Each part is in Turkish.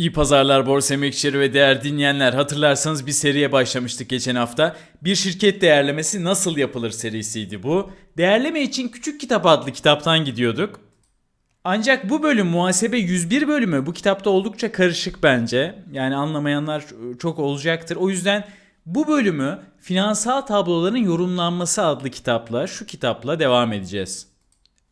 İyi pazarlar borsa emekçileri ve değer dinleyenler. Hatırlarsanız bir seriye başlamıştık geçen hafta. Bir şirket değerlemesi nasıl yapılır serisiydi bu. Değerleme için Küçük Kitap adlı kitaptan gidiyorduk. Ancak bu bölüm muhasebe 101 bölümü bu kitapta oldukça karışık bence. Yani anlamayanlar çok olacaktır. O yüzden bu bölümü finansal tabloların yorumlanması adlı kitapla şu kitapla devam edeceğiz.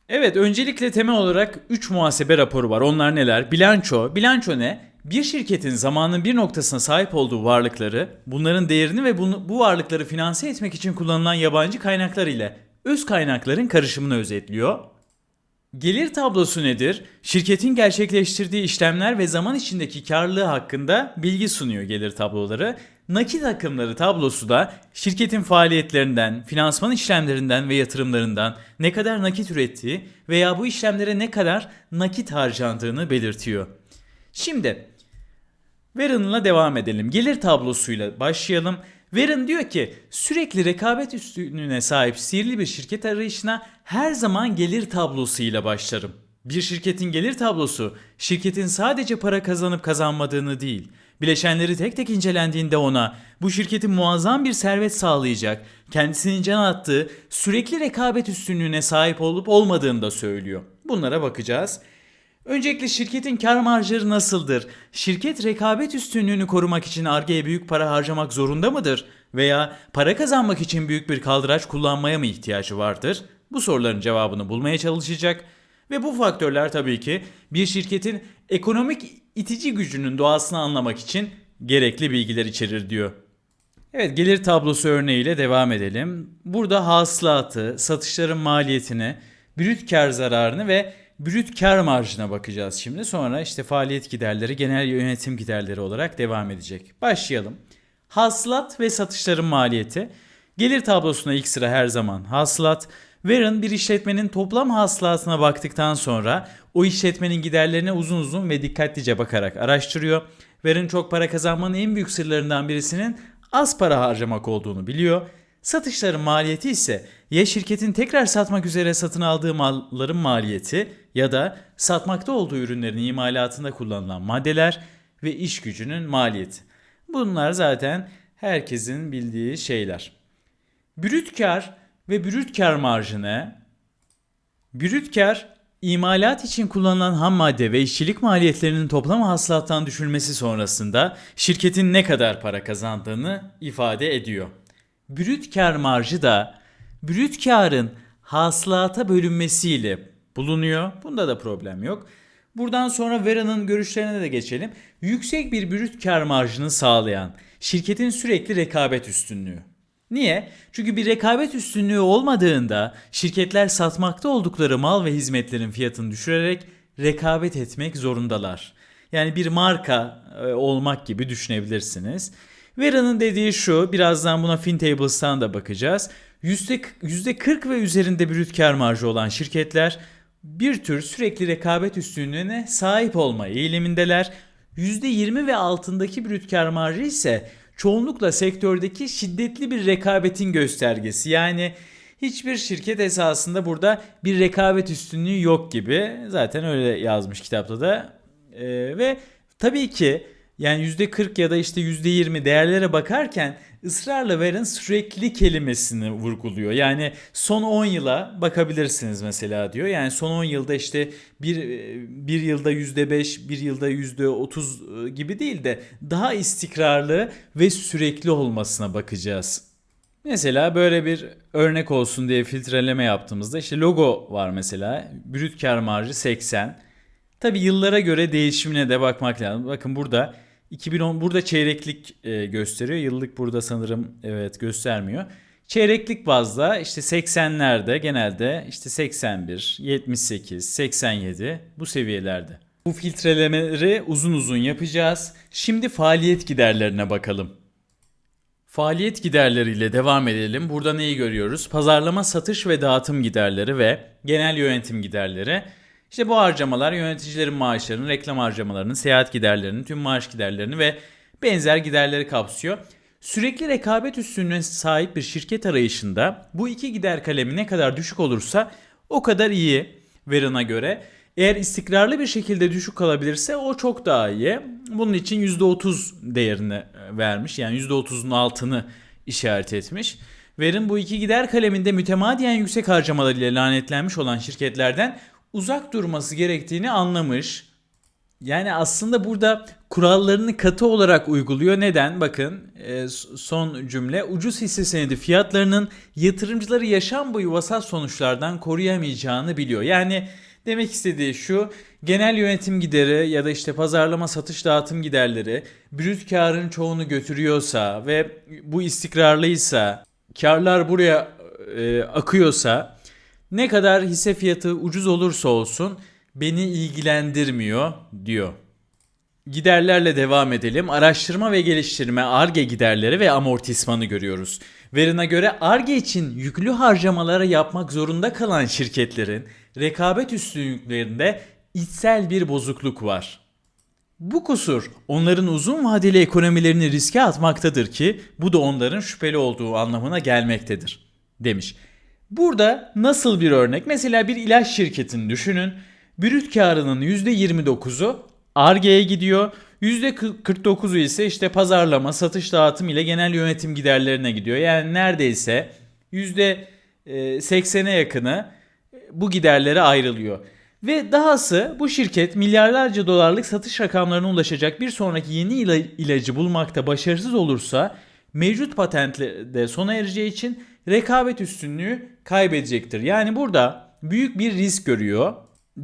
Evet öncelikle temel olarak 3 muhasebe raporu var. Onlar neler? Bilanço. Bilanço ne? Bir şirketin zamanın bir noktasına sahip olduğu varlıkları, bunların değerini ve bunu, bu varlıkları finanse etmek için kullanılan yabancı kaynaklar ile öz kaynakların karışımını özetliyor. Gelir tablosu nedir? Şirketin gerçekleştirdiği işlemler ve zaman içindeki karlılığı hakkında bilgi sunuyor gelir tabloları. Nakit akımları tablosu da şirketin faaliyetlerinden, finansman işlemlerinden ve yatırımlarından ne kadar nakit ürettiği veya bu işlemlere ne kadar nakit harcandığını belirtiyor. Şimdi Warren'la devam edelim. Gelir tablosuyla başlayalım. Warren diyor ki sürekli rekabet üstünlüğüne sahip sihirli bir şirket arayışına her zaman gelir tablosuyla başlarım. Bir şirketin gelir tablosu şirketin sadece para kazanıp kazanmadığını değil, bileşenleri tek tek incelendiğinde ona bu şirketin muazzam bir servet sağlayacak, kendisinin can attığı sürekli rekabet üstünlüğüne sahip olup olmadığını da söylüyor. Bunlara bakacağız. Öncelikle şirketin kar marjları nasıldır? Şirket rekabet üstünlüğünü korumak için Ar-Ge'ye büyük para harcamak zorunda mıdır? Veya para kazanmak için büyük bir kaldıraç kullanmaya mı ihtiyacı vardır? Bu soruların cevabını bulmaya çalışacak. Ve bu faktörler tabii ki bir şirketin ekonomik itici gücünün doğasını anlamak için gerekli bilgiler içerir diyor. Evet gelir tablosu örneğiyle devam edelim. Burada hasılatı, satışların maliyetini, brüt kar zararını ve brüt kar marjına bakacağız şimdi. Sonra işte faaliyet giderleri, genel yönetim giderleri olarak devam edecek. Başlayalım. Hasılat ve satışların maliyeti. Gelir tablosuna ilk sıra her zaman hasılat. Warren bir işletmenin toplam hasılatına baktıktan sonra o işletmenin giderlerine uzun uzun ve dikkatlice bakarak araştırıyor. Warren çok para kazanmanın en büyük sırlarından birisinin az para harcamak olduğunu biliyor. Satışların maliyeti ise ya şirketin tekrar satmak üzere satın aldığı malların maliyeti ya da satmakta olduğu ürünlerin imalatında kullanılan maddeler ve iş gücünün maliyeti. Bunlar zaten herkesin bildiği şeyler. Brüt kar ve brüt kar marjı ne? Brüt kar imalat için kullanılan ham madde ve işçilik maliyetlerinin toplam hasılattan düşülmesi sonrasında şirketin ne kadar para kazandığını ifade ediyor. Brüt kar marjı da brüt karın hasılata bölünmesiyle bulunuyor. Bunda da problem yok. Buradan sonra Vera'nın görüşlerine de geçelim. Yüksek bir brüt kar marjını sağlayan şirketin sürekli rekabet üstünlüğü. Niye? Çünkü bir rekabet üstünlüğü olmadığında şirketler satmakta oldukları mal ve hizmetlerin fiyatını düşürerek rekabet etmek zorundalar. Yani bir marka e, olmak gibi düşünebilirsiniz. Vera'nın dediği şu, birazdan buna FinTables'tan da bakacağız. %40 ve üzerinde brüt kar marjı olan şirketler bir tür sürekli rekabet üstünlüğüne sahip olma eğilimindeler. %20 ve altındaki brüt kar marjı ise çoğunlukla sektördeki şiddetli bir rekabetin göstergesi. Yani hiçbir şirket esasında burada bir rekabet üstünlüğü yok gibi. Zaten öyle yazmış kitapta da. Ee, ve tabii ki yani %40 ya da işte %20 değerlere bakarken ısrarla verin sürekli kelimesini vurguluyor. Yani son 10 yıla bakabilirsiniz mesela diyor. Yani son 10 yılda işte bir, bir yılda %5, bir yılda %30 gibi değil de daha istikrarlı ve sürekli olmasına bakacağız. Mesela böyle bir örnek olsun diye filtreleme yaptığımızda işte logo var mesela. Brüt kar marjı 80. Tabi yıllara göre değişimine de bakmak lazım. Bakın burada 2010 burada çeyreklik e, gösteriyor. Yıllık burada sanırım evet göstermiyor. Çeyreklik bazda işte 80'lerde genelde işte 81, 78, 87 bu seviyelerde. Bu filtrelemeleri uzun uzun yapacağız. Şimdi faaliyet giderlerine bakalım. Faaliyet giderleriyle devam edelim. Burada neyi görüyoruz? Pazarlama, satış ve dağıtım giderleri ve genel yönetim giderleri. İşte bu harcamalar yöneticilerin maaşlarını, reklam harcamalarını, seyahat giderlerini, tüm maaş giderlerini ve benzer giderleri kapsıyor. Sürekli rekabet üstünlüğüne sahip bir şirket arayışında bu iki gider kalemi ne kadar düşük olursa o kadar iyi Veron'a göre. Eğer istikrarlı bir şekilde düşük kalabilirse o çok daha iyi. Bunun için %30 değerini e, vermiş. Yani %30'un altını işaret etmiş. Verin bu iki gider kaleminde mütemadiyen yüksek harcamalarıyla lanetlenmiş olan şirketlerden uzak durması gerektiğini anlamış. Yani aslında burada kurallarını katı olarak uyguluyor. Neden? Bakın e, son cümle ucuz hisse senedi fiyatlarının yatırımcıları yaşam boyu vasat sonuçlardan koruyamayacağını biliyor. Yani demek istediği şu genel yönetim gideri ya da işte pazarlama satış dağıtım giderleri brüt karın çoğunu götürüyorsa ve bu istikrarlıysa karlar buraya e, akıyorsa ne kadar hisse fiyatı ucuz olursa olsun beni ilgilendirmiyor diyor. Giderlerle devam edelim. Araştırma ve geliştirme, ARGE giderleri ve amortismanı görüyoruz. Verine göre ARGE için yüklü harcamaları yapmak zorunda kalan şirketlerin rekabet üstünlüklerinde içsel bir bozukluk var. Bu kusur onların uzun vadeli ekonomilerini riske atmaktadır ki bu da onların şüpheli olduğu anlamına gelmektedir demiş. Burada nasıl bir örnek? Mesela bir ilaç şirketini düşünün. Brüt karının %29'u Arge'ye gidiyor. %49'u ise işte pazarlama, satış dağıtım ile genel yönetim giderlerine gidiyor. Yani neredeyse %80'e yakını bu giderlere ayrılıyor. Ve dahası bu şirket milyarlarca dolarlık satış rakamlarına ulaşacak bir sonraki yeni ilacı bulmakta başarısız olursa mevcut patentle sona ereceği için rekabet üstünlüğü kaybedecektir. Yani burada büyük bir risk görüyor.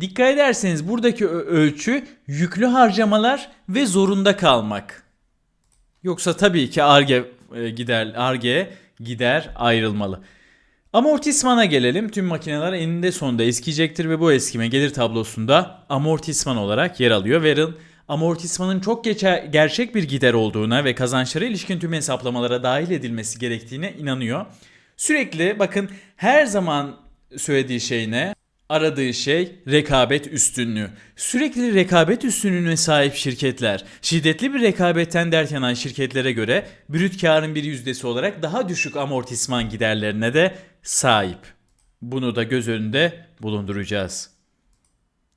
Dikkat ederseniz buradaki ölçü yüklü harcamalar ve zorunda kalmak. Yoksa tabii ki arge e, gider arge gider ayrılmalı. Amortismana gelelim. Tüm makineler eninde sonunda eskiyecektir ve bu eskime gelir tablosunda amortisman olarak yer alıyor. Verin amortismanın çok geçe, gerçek bir gider olduğuna ve kazançlara ilişkin tüm hesaplamalara dahil edilmesi gerektiğine inanıyor. Sürekli bakın her zaman söylediği şey ne? Aradığı şey rekabet üstünlüğü. Sürekli rekabet üstünlüğüne sahip şirketler, şiddetli bir rekabetten dert yanan şirketlere göre brüt karın bir yüzdesi olarak daha düşük amortisman giderlerine de sahip. Bunu da göz önünde bulunduracağız.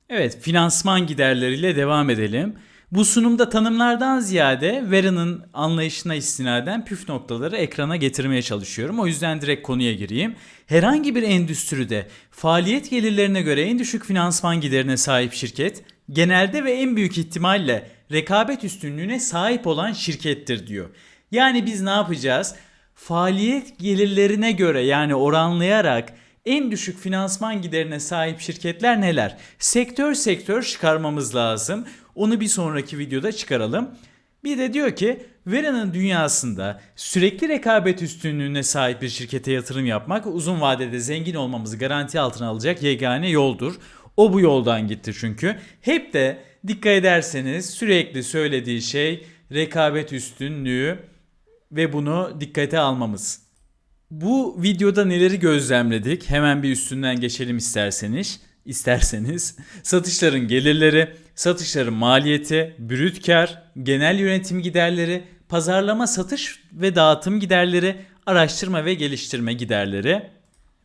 Evet, finansman giderleriyle devam edelim. Bu sunumda tanımlardan ziyade Vera'nın anlayışına istinaden püf noktaları ekrana getirmeye çalışıyorum. O yüzden direkt konuya gireyim. Herhangi bir endüstride faaliyet gelirlerine göre en düşük finansman giderine sahip şirket genelde ve en büyük ihtimalle rekabet üstünlüğüne sahip olan şirkettir diyor. Yani biz ne yapacağız? Faaliyet gelirlerine göre yani oranlayarak en düşük finansman giderine sahip şirketler neler? Sektör sektör çıkarmamız lazım. Onu bir sonraki videoda çıkaralım. Bir de diyor ki Vera'nın dünyasında sürekli rekabet üstünlüğüne sahip bir şirkete yatırım yapmak uzun vadede zengin olmamızı garanti altına alacak yegane yoldur. O bu yoldan gitti çünkü. Hep de dikkat ederseniz sürekli söylediği şey rekabet üstünlüğü ve bunu dikkate almamız. Bu videoda neleri gözlemledik? Hemen bir üstünden geçelim isterseniz. İsterseniz satışların gelirleri, satışların maliyeti, brüt kar, genel yönetim giderleri, pazarlama, satış ve dağıtım giderleri, araştırma ve geliştirme giderleri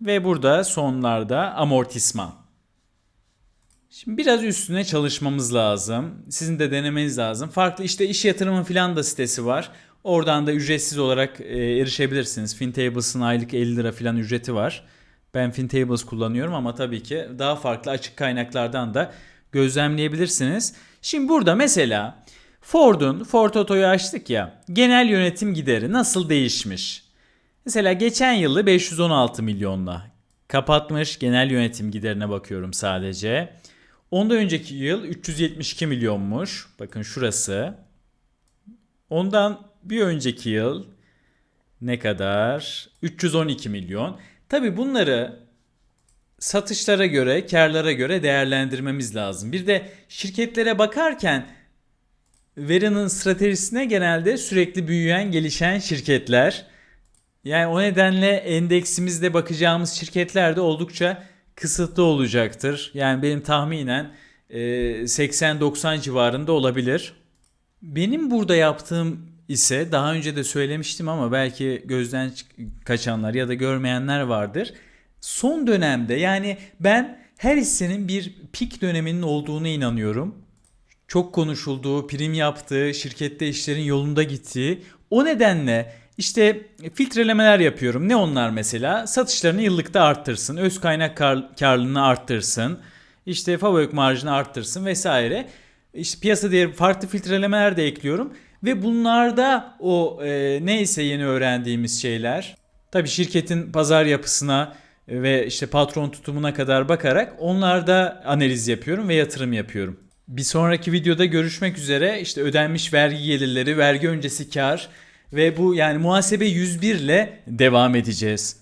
ve burada sonlarda amortisman. Şimdi biraz üstüne çalışmamız lazım. Sizin de denemeniz lazım. Farklı işte iş yatırımı filan da sitesi var. Oradan da ücretsiz olarak e, erişebilirsiniz. FinTables'ın aylık 50 lira filan ücreti var. Ben FinTables kullanıyorum ama tabii ki daha farklı açık kaynaklardan da gözlemleyebilirsiniz. Şimdi burada mesela Ford'un, Ford Oto'yu açtık ya, genel yönetim gideri nasıl değişmiş? Mesela geçen yılı 516 milyonla kapatmış genel yönetim giderine bakıyorum sadece. Ondan önceki yıl 372 milyonmuş. Bakın şurası. Ondan bir önceki yıl ne kadar? 312 milyon. Tabi bunları satışlara göre, karlara göre değerlendirmemiz lazım. Bir de şirketlere bakarken Vera'nın stratejisine genelde sürekli büyüyen, gelişen şirketler. Yani o nedenle endeksimizde bakacağımız şirketler de oldukça kısıtlı olacaktır. Yani benim tahminen 80-90 civarında olabilir. Benim burada yaptığım ise daha önce de söylemiştim ama belki gözden kaçanlar ya da görmeyenler vardır. Son dönemde yani ben her hissenin bir pik döneminin olduğuna inanıyorum. Çok konuşulduğu, prim yaptığı, şirkette işlerin yolunda gittiği. O nedenle işte filtrelemeler yapıyorum. Ne onlar mesela? Satışlarını yıllıkta arttırsın, öz kaynak kar, karlılığını arttırsın, işte fabrik marjını arttırsın vesaire. İşte piyasa değeri farklı filtrelemeler de ekliyorum ve bunlarda o e, neyse yeni öğrendiğimiz şeyler tabii şirketin pazar yapısına ve işte patron tutumuna kadar bakarak onlarda analiz yapıyorum ve yatırım yapıyorum. Bir sonraki videoda görüşmek üzere. İşte ödenmiş vergi gelirleri, vergi öncesi kar ve bu yani muhasebe 101 ile devam edeceğiz.